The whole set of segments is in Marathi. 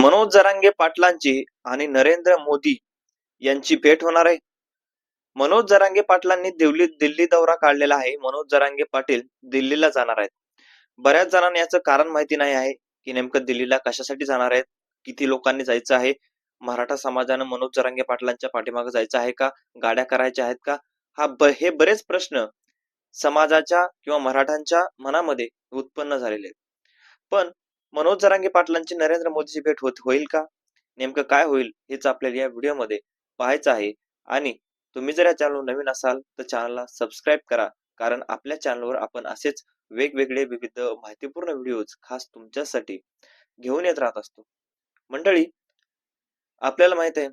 मनोज जरांगे पाटलांची आणि नरेंद्र मोदी यांची भेट होणार आहे. मनोज जरांगे पाटलांनी दिल्ली दिल्ली दौरा काढलेला आहे. मनोज जरांगे पाटील दिल्लीला जाणार आहेत. बऱ्याच जणांना याचं कारण माहिती नाही आहे की नेमकं दिल्लीला कशासाठी जाणार आहेत किती लोकांनी जायचं आहे मराठा समाजानं मनोज जरांगे पाटलांच्या पाठीमागे जायचं आहे का गाड्या करायच्या आहेत का? हा ब हे बरेच प्रश्न समाजाच्या किंवा मराठ्यांच्या मनामध्ये उत्पन्न झालेले आहेत. पण मनोज जरांगे पाटलांची नरेंद्र मोदीची भेट होत होईल का? नेमकं काय होईल हेच आपल्याला या व्हिडिओमध्ये पाहायचं आहे. आणि तुम्ही जर या चॅनल नवीन असाल तर चॅनलला सबस्क्राईब करा. कारण आपल्या चॅनलवर आपण असेच वेगवेगळे विविध माहितीपूर्ण व्हिडिओज खास तुमच्यासाठी घेऊन येत राहत असतो. मंडळी आपल्याला माहीत आहे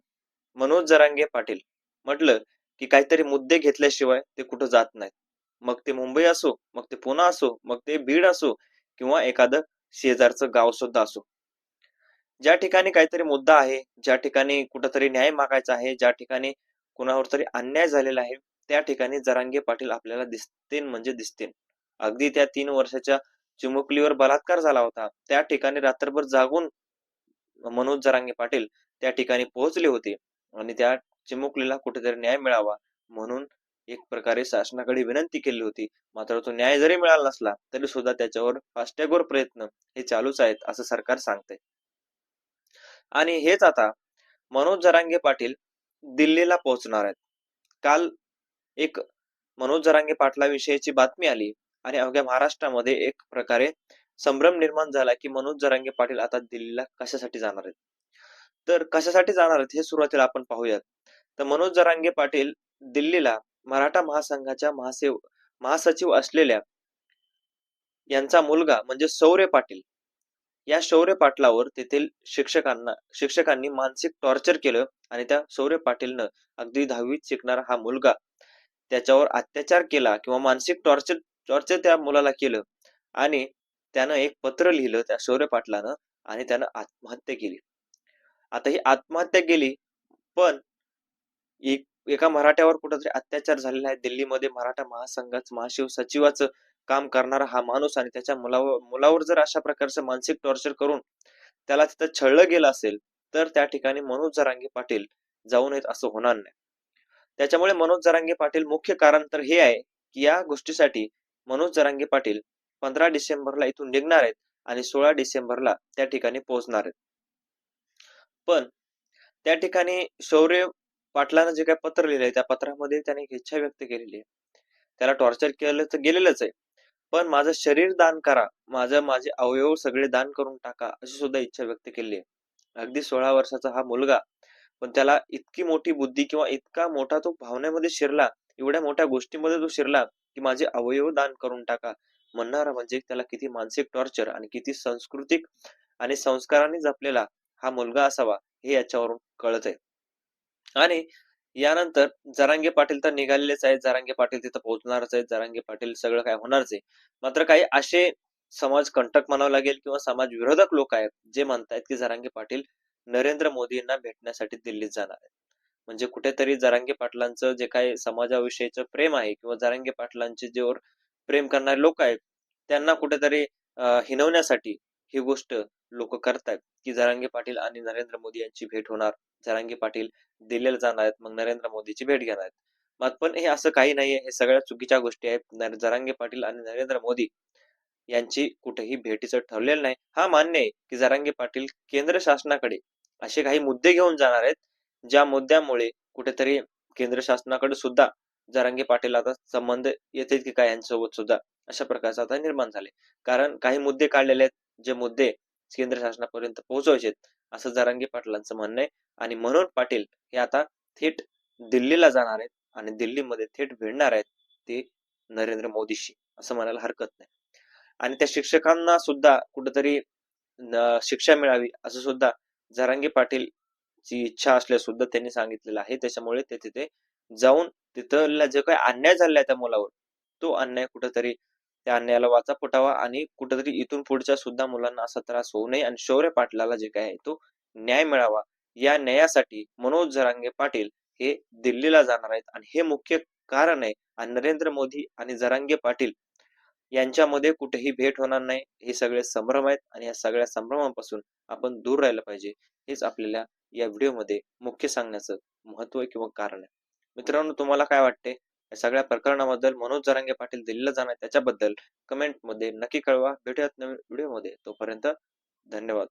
मनोज जरांगे पाटील म्हटलं की काहीतरी मुद्दे घेतल्याशिवाय ते कुठं जात नाहीत. मग ते मुंबई असो मग ते पुणे असो मग ते बीड असो किंवा एखादं शेजारचं गाव सुद्धा असो. ज्या ठिकाणी काहीतरी मुद्दा आहे ज्या ठिकाणी कुठंतरी न्याय मागायचा आहे ज्या ठिकाणी कुणावर तरी अन्याय झालेला आहे त्या ठिकाणी जरांगे पाटील आपल्याला दिसतील म्हणजे दिसतील. अगदी त्या तीन वर्षाच्या चिमुकलीवर बलात्कार झाला होता. त्या ठिकाणी रात्रभर जागून मनोज जरांगे पाटील त्या ठिकाणी पोहोचले होते आणि त्या चिमुकलीला कुठेतरी न्याय मिळावा म्हणून एक प्रकारे शासनाकडे विनंती केली होती. मात्र तो न्याय जरी मिळाला नसला तरी सुद्धा त्याच्यावर फास्टॅगवर प्रयत्न हे चालूच आहेत असं सरकार सांगते आणि हेच आता मनोज जरांगे पाटील दिल्लीला पोहोचणार आहेत. काल एक मनोज जरांगे पाटलाविषयीची बातमी आली आणि अवघ्या महाराष्ट्रामध्ये एक प्रकारे संभ्रम निर्माण झाला की मनोज जरांगे पाटील आता दिल्लीला कशासाठी जाणार आहेत? तर कशासाठी जाणार आहेत हे सुरुवातीला आपण पाहूयात. तर मनोज जरांगे पाटील दिल्लीला मराठा महासंघाच्या महासेव महासचिव असलेल्या यांचा मुलगा म्हणजे शौर्य पाटील. या शौर्य पाटलावर तेथील शिक्षकांना शिक्षकांनी मानसिक टॉर्चर केलं आणि त्या शौर्य पाटीलनं अगदी दहावीत शिकणारा हा मुलगा त्याच्यावर अत्याचार केला किंवा मानसिक टॉर्चर टॉर्चर त्या मुलाला केलं आणि त्यानं एक पत्र लिहिलं त्या शौर्य पाटलानं आणि त्यानं आत्महत्या केली. आता ही आत्महत्या केली पण एक एका मराठ्यावर कुठंतरी अत्याचार झालेला आहे. दिल्लीमध्ये मराठा महासंघाचं महाशिव सचिवाचं काम करणारा हा माणूस आणि त्याच्या मुलावर मुलावर जर अशा प्रकारचं मानसिक टॉर्चर करून त्याला तिथं छळलं गेलं असेल तर त्या ठिकाणी मनोज जरांगे पाटील जाऊ नयेत असं होणार नाही. त्याच्यामुळे मनोज जरांगे पाटील मुख्य कारण तर हे आहे की या गोष्टीसाठी मनोज जरांगे पाटील पंधरा डिसेंबरला इथून निघणार आहेत आणि सोळा डिसेंबरला त्या ठिकाणी पोहोचणार आहेत. पण त्या ठिकाणी शौर्य पाटलानं जे काही पत्र लिहिलंय त्या पत्रामध्ये त्याने एक इच्छा व्यक्त केलेली आहे. त्याला टॉर्चर केलं तर गेलेलंच आहे. पण माझं शरीर दान करा माझं माझे अवयव सगळे दान करून टाका अशी सुद्धा इच्छा व्यक्त केली आहे. अगदी सोळा वर्षाचा हा मुलगा पण त्याला इतकी मोठी बुद्धी किंवा इतका मोठा तो भावनेमध्ये शिरला एवढ्या मोठ्या गोष्टीमध्ये तो शिरला की माझे अवयव दान करून टाका. म्हणणारा म्हणजे त्याला किती मानसिक टॉर्चर आणि किती सांस्कृतिक आणि संस्कारांनी जपलेला हा मुलगा असावा हे याच्यावरून कळत आहे आणि यानंतर जरांगे पाटील तर निघालेलेच आहेत. जरांगे पाटील तिथं पोहोचणारच आहेत. जरांगे पाटील सगळं काय होणारच आहे. मात्र काही असे समाज कंटक म्हणावं लागेल किंवा समाज विरोधक लोक आहेत जे म्हणतायत की जरांगे पाटील नरेंद्र मोदींना भेटण्यासाठी दिल्लीत जाणार आहेत. म्हणजे कुठेतरी जरांगे पाटलांचं जे काही समाजाविषयीचं प्रेम आहे किंवा जरांगे पाटलांचे जेवर प्रेम करणारे लोक आहेत त्यांना कुठेतरी हिनवण्यासाठी ही गोष्ट लोक करतायत की जरांगे पाटील आणि नरेंद्र मोदी यांची भेट होणार जरांगे पाटील दिल्लीला जाणार आहेत मग नरेंद्र मोदीची भेट घेणार आहेत. मग पण हे असं काही नाहीये हे सगळ्या चुकीच्या गोष्टी आहेत. जरांगे पाटील आणि नरेंद्र मोदी यांची कुठेही भेटीचं ठरलेलं नाही. हा मान्य आहे की जरांगे पाटील केंद्र शासनाकडे असे काही मुद्दे घेऊन जाणार आहेत ज्या मुद्द्यामुळे कुठेतरी केंद्र शासनाकडे सुद्धा जरांगे पाटील आता संबंध येतील की काय यांच्यासोबत सुद्धा अशा प्रकारचा आता निर्माण झाले. कारण काही मुद्दे काढलेले आहेत जे मुद्दे केंद्र शासनापर्यंत पोहोचवायचे असं जरांगे पाटलांचं म्हणणं आहे. आणि म्हणून पाटील हे आता थेट दिल्लीला जाणार आहेत आणि दिल्लीमध्ये थेट भिडणार आहेत ते नरेंद्र मोदीशी असं म्हणायला हरकत नाही. आणि त्या शिक्षकांना सुद्धा कुठेतरी शिक्षा मिळावी असं सुद्धा जरांगे पाटील ची इच्छा असल्या सुद्धा त्यांनी सांगितलेलं आहे. त्याच्यामुळे ते तिथे जाऊन तिथला जे काही अन्याय झालाय त्या मुलावर तो अन्याय कुठेतरी त्या अन्यायाला वाचा फुटावा आणि कुठेतरी इथून पुढच्या सुद्धा मुलांना असा त्रास होऊ नये. आणि शौर्य पाटलाला जे काय आहे तो न्याय मिळावा. या न्यायासाठी मनोज जरांगे पाटील हे दिल्लीला जाणार आहेत. आणि हे मुख्य कारण आहे आणि नरेंद्र मोदी आणि जरांगे पाटील यांच्यामध्ये कुठेही भेट होणार नाही. हे सगळे संभ्रम आहेत आणि या सगळ्या संभ्रमापासून आपण दूर राहिलं पाहिजे. हेच आपल्याला या व्हिडिओमध्ये मुख्य सांगण्याचं महत्त्व किंवा कारण आहे. मित्रांनो तुम्हाला काय वाटते या सगळ्या प्रकरणाबद्दल मनोज जरांगे पाटील दिलेलं जाणार त्याच्याबद्दल कमेंटमध्ये नक्की कळवा. भेटूयात नवीन व्हिडिओमध्ये तोपर्यंत धन्यवाद.